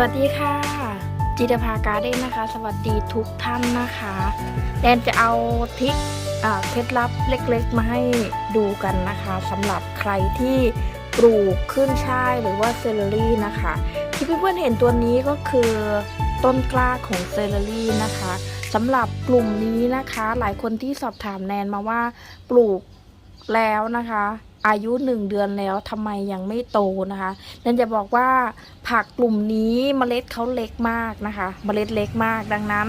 สวัสดีค่ะ จิตภาการ์เด้นนะคะ สวัสดีทุกท่านนะคะแดนจะเอาทริคอ่าเคล็ดลับเล็กๆ มาให้ดูกันนะคะสำหรับใครที่ปลูกขึ้นช่ายหรือว่าเซเลอรี่นะคะ ที่เพื่อนๆเห็นตัวนี้ก็คือต้นกล้าของเซเลอรี่นะคะสำหรับกลุ่มนี้นะคะ หลายคนที่สอบถามแนนมาว่าปลูกแล้วนะคะ อายุหนึ่งเดือนแล้วทำไมยังไม่โตนะคะแนนจะบอกว่าผักกลุ่มนี้เมล็ดเขาเล็กมากนะคะ เมล็ดเล็กมากดังนั้น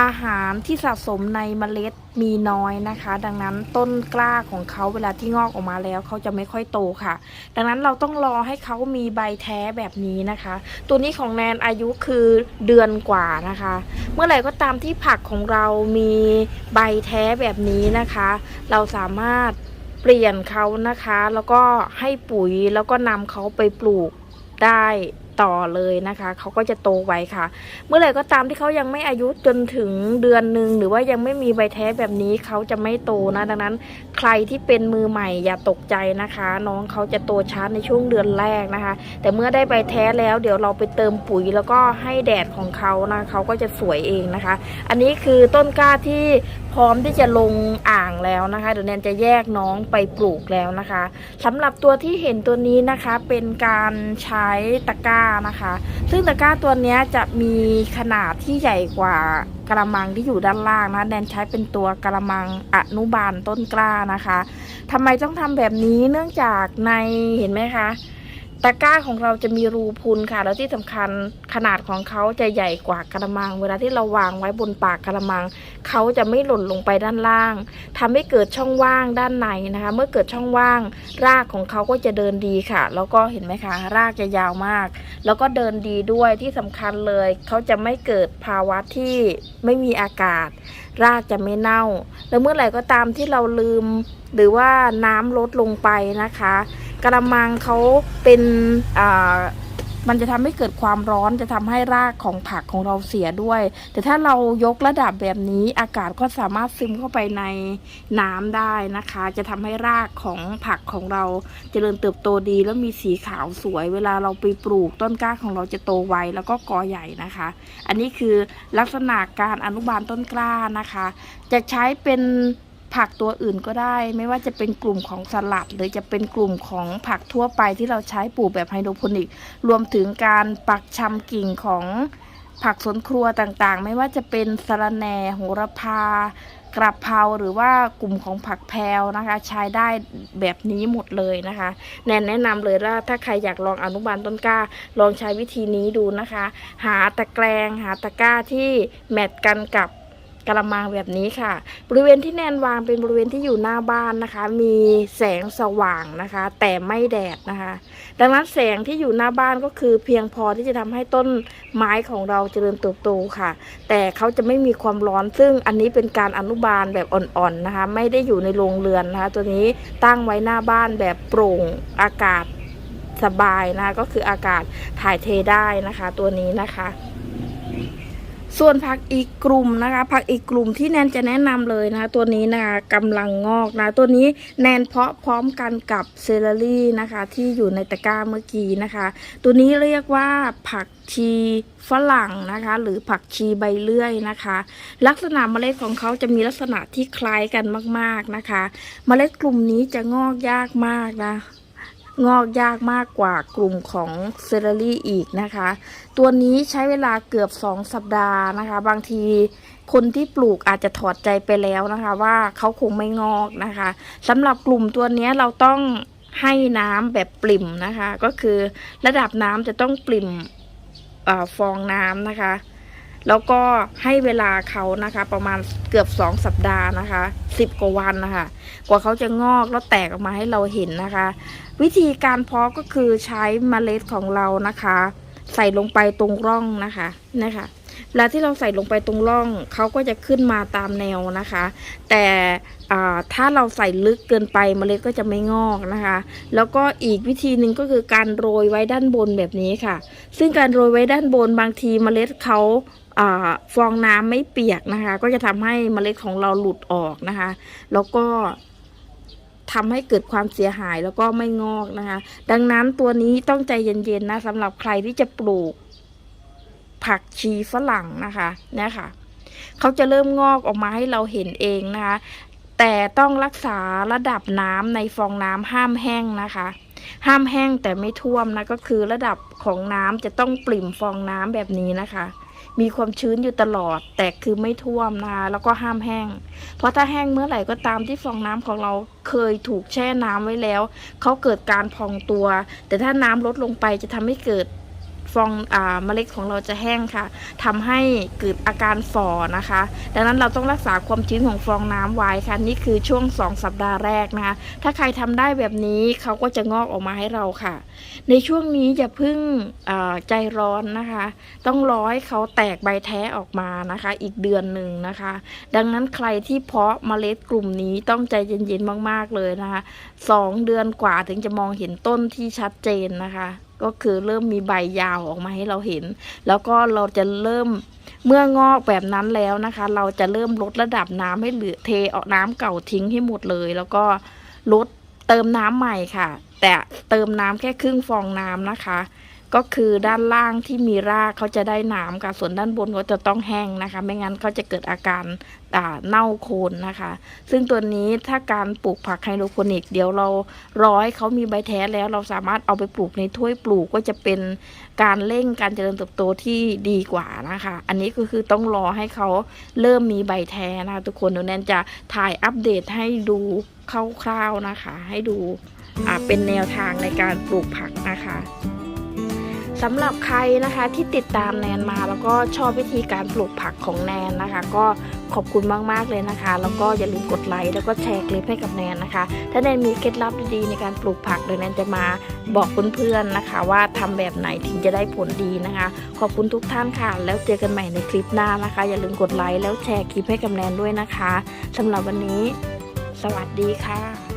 อาหารที่สะสมในเมล็ดมีน้อยนะคะ ดังนั้นต้นกล้าของเขาเวลาที่งอกออกมาแล้วเขาจะไม่ค่อยโตค่ะ ดังนั้นเราต้องรอให้เขามีใบแท้แบบนี้นะคะ ตัวนี้ของแนนอายุคือเดือนกว่านะคะ เมื่อไหร่ก็ตามที่ผักของเรามีใบแท้แบบนี้นะคะ เราสามารถ เปลี่ยนเขานะคะ แล้วก็ให้ปุ๋ยแล้วก็นำเขาไปปลูกได้ต่อเลยนะคะ เขาก็จะโตไวค่ะ เมื่อไหร่ก็ตามที่เขายังไม่อายุจนถึงเดือนหนึ่งหรือว่ายังไม่มีใบแท้แบบนี้เขาจะไม่โตนะ ดังนั้น ใครที่เป็นมือใหม่อย่าตกใจนะคะ น้องเขาจะโตช้าในช่วงเดือนแรกนะคะ แต่เมื่อได้ใบแท้แล้วเดี๋ยวเราไปเติมปุ๋ยแล้วก็ให้แดดของเขานะเขาก็จะสวยเองนะคะ อันนี้คือต้นกล้าที่พร้อมที่จะลงอ่างแล้วนะคะเดี๋ยวแนนจะแยกน้องไปปลูกแล้วนะคะสำหรับตัวที่เห็นตัวนี้นะคะเป็นการใช้ตะกร้านะคะ ซึ่งตะกร้าตัวนี้จะมีขนาดที่ใหญ่กว่า กระมังที่อยู่ด้านล่างนะแนนใช้เป็นตัวกระมังอนุบาลต้นกล้านะคะทำไมต้องทำแบบนี้เนื่องจากในเห็นไหมคะ ตะกร้าของเราจะมีรูพุนค่ะ แล้วที่สำคัญขนาดของเขาจะใหญ่กว่ากระมัง เวลาที่เราวางไว้บนปากกระมัง เขาจะไม่หล่นลงไปด้านล่างทำให้เกิดช่องว่างด้านในนะคะ เมื่อเกิดช่องว่าง รากของเขาก็จะเดินดีค่ะ แล้วก็เห็นไหมคะรากจะยาวมาก แล้วก็เดินดีด้วยที่สำคัญเลย เขาจะไม่เกิดภาวะที่ไม่มีอากาศ รากจะไม่เน่า แล้วเมื่อไหร่ก็ตามที่เราลืม หรือว่าน้ำลดลงไปนะคะ กระมังเขาเป็นอ่ามันจะทำให้เกิดความร้อนจะทำให้รากของผักของเราเสียด้วย แต่ถ้าเรายกระดับแบบนี้อากาศก็สามารถซึมเข้าไปในน้ำได้นะคะ จะทำให้รากของผักของเราเจริญเติบโตดีแล้วมีสีขาวสวย เวลาเราไปปลูกต้นกล้าของเราจะโตไวแล้วก็กอใหญ่นะคะ อันนี้คือลักษณะการอนุบาลต้นกล้านะคะ จะใช้เป็น ผักตัวอื่นก็ได้ ไม่ว่าจะเป็นกลุ่มของสลัด หรือจะเป็นกลุ่มของผักทั่วไปที่เราใช้ปลูกแบบไฮโดรโปนิก รวมถึงการปักชำกิ่งของผักสวนครัวต่างๆ ไม่ว่าจะเป็นสะระแหน่โหระพากระเพราหรือว่ากลุ่มของผักแพรวนะคะ ใช้ได้แบบนี้หมดเลยนะคะแนนแนะนำเลยว่าถ้าใครอยากลองอนุบาลต้นกล้า ลองใช้วิธีนี้ดูนะคะ หาตะแกรงหาตะกร้าที่แมทกันกับ กระมังแบบนี้ค่ะ บริเวณที่แนนวางเป็นบริเวณที่อยู่หน้าบ้านนะคะ มีแสงสว่างนะคะ แต่ไม่แดดนะคะ ดังนั้นแสงที่อยู่หน้าบ้านก็คือเพียงพอที่จะทำให้ต้นไม้ของเราเจริญเติบโตค่ะ แต่เขาจะไม่มีความร้อนซึ่งอันนี้เป็นการอนุบาลแบบอ่อนๆนะคะ ไม่ได้อยู่ในโรงเรือนนะคะ ตัวนี้ตั้งไว้หน้าบ้านแบบโปร่งอากาศสบายนะคะก็คืออากาศถ่ายเทได้นะคะ ตัวนี้นะคะ ส่วนผักอีกกลุ่มนะคะผักอีกกลุ่มที่แนนจะแนะนำเลยนะคะตัวนี้นะคะกำลังงอกนะตัวนี้แนนเพาะพร้อมกันกับเซเลอรี่นะคะที่อยู่ในตะกร้าเมื่อกี้นะคะ ตัวนี้เรียกว่าผักชีฝรั่งนะคะ หรือผักชีใบเลื่อยนะคะ ลักษณะเมล็ดของเขาจะมีลักษณะที่คล้ายกันมาก ๆนะคะ เมล็ดกลุ่มนี้จะงอกยากมากนะ งอกยากมากกว่ากลุ่มของเซเลอรี่อีกนะคะ ตัวนี้ใช้เวลาเกือบ 2 สัปดาห์นะคะ บางทีคนที่ปลูกอาจจะถอดใจไปแล้วนะคะ ว่าเขาคงไม่งอกนะคะสำหรับกลุ่มตัวนี้เราต้องให้น้ำแบบปริ่มนะคะ ก็คือระดับน้ำจะต้องปริ่มอฟองน้ำนะคะ แล้วก็ให้เวลาเขานะคะ ประมาณเกือบ 2 สัปดาห์นะคะ 10 กว่าวันนะคะ กว่าเขาจะงอกแล้วแตกออกมาให้เราเห็นนะคะ วิธีการเพาะก็คือใช้เมล็ดของเรานะคะ ใส่ลงไปตรงร่องนะคะนะคะ เวลาที่เราใส่ลงไปตรงร่องเขาก็จะขึ้นมาตามแนวนะคะ แต่ถ้าเราใส่ลึกเกินไปเมล็ดก็จะไม่งอกนะคะ แล้วก็อีกวิธีหนึ่งก็คือการโรยไว้ด้านบนแบบนี้ค่ะ ซึ่งการโรยไว้ด้านบนบางทีเมล็ดเขาอ่าฟองน้ำไม่เปียกนะคะ ก็จะทำให้เมล็ดของเราหลุดออกนะคะ แล้วก็ทำให้เกิดความเสียหายแล้วก็ไม่งอกนะคะ ดังนั้นตัวนี้ต้องใจเย็นๆนะสำหรับใครที่จะปลูก ผักชีฝรั่งนะคะเนี่ยค่ะเขาจะเริ่มงอกออกมาให้เราเห็นเองนะคะ แต่ต้องรักษาระดับน้ำในฟองน้ำห้ามแห้งนะคะ ห้ามแห้งแต่ไม่ท่วมนะก็คือระดับของน้ำจะต้องปริ่มฟองน้ำแบบนี้นะคะ มีความชื้นอยู่ตลอด แต่คือไม่ท่วมนะคะแล้วก็ห้ามแห้ง เพราะถ้าแห้งเมื่อไหร่ก็ตามที่ฟองน้ำของเราเคยถูกแช่น้ำไว้แล้วเขาเกิดการพองตัว แต่ถ้าน้ำลดลงไปจะทำให้เกิด ฟองอ่าเมล็ดของเราจะแห้งค่ะทำให้เกิดอาการฝ่อนะคะ ดังนั้นเราต้องรักษาความชื้นของฟองน้ำไว้ค่ะนี่คือช่วง 2 สัปดาห์แรกนะคะถ้าใครทำได้แบบนี้เขาก็จะงอกออกมาให้เราค่ะ ในช่วงนี้อย่าพึ่งอ่าใจร้อนนะคะ ต้องรอให้เขาแตกใบแท้ออกมานะคะ อีกเดือนหนึ่งนะคะ ดังนั้นใครที่เพาะเมล็ดกลุ่มนี้ต้องใจเย็นๆมาก ๆเลยนะคะสองเดือนกว่าถึงจะมองเห็นต้นที่ชัดเจนนะคะ ก็คือเริ่มมีใบยาวออกมาให้เราเห็น แล้วก็เราจะเริ่มเมื่องอกแบบนั้นแล้วนะคะ เราจะเริ่มลดระดับน้ำให้เหลือเทออกน้ำเก่าทิ้งให้หมดเลย แล้วก็ลดเติมน้ำใหม่ค่ะ แต่เติมน้ำแค่ครึ่งฟองน้ำนะคะ ก็คือด้านล่างที่มีรากเขาจะได้น้ำค่ะส่วนด้านบนเขาจะต้องแห้งนะคะ ไม่งั้นเขาจะเกิดอาการอ่าเน่าโคนนะคะ ซึ่งตัวนี้ถ้าการปลูกผักไฮโดรโปนิก เดี๋ยวเรารอให้เขามีใบแท้แล้วเราสามารถเอาไปปลูกในถ้วยปลูกก็จะเป็นการเร่งการเจริญเติบโตที่ดีกว่านะคะ อันนี้ก็คือต้องรอให้เขาเริ่มมีใบแท้นะคะทุกคนเดี๋ยวแนนจะถ่ายอัปเดตให้ดูคร่าวๆนะคะ ให้ดูเป็นแนวทางในการปลูกผักนะคะ สำหรับใครนะคะที่ติดตามแนนมา แล้วก็ชอบวิธีการปลูกผักของแนนนะคะ ก็ขอบคุณมากๆเลยนะคะ แล้วก็อย่าลืมกดไลค์แล้วก็แชร์คลิปให้กับแนนนะคะ ถ้าแนนมีเคล็ดลับดีๆในการปลูกผักเดี๋ยวแนนจะมาบอกเพื่อนๆนะคะ ว่าทำแบบไหนถึงจะได้ผลดีนะคะ ขอบคุณทุกท่านค่ะ แล้วเจอกันใหม่ในคลิปหน้านะคะ อย่าลืมกดไลค์แล้วแชร์คลิปให้กับแนนด้วยนะคะสำหรับวันนี้ สวัสดีค่ะ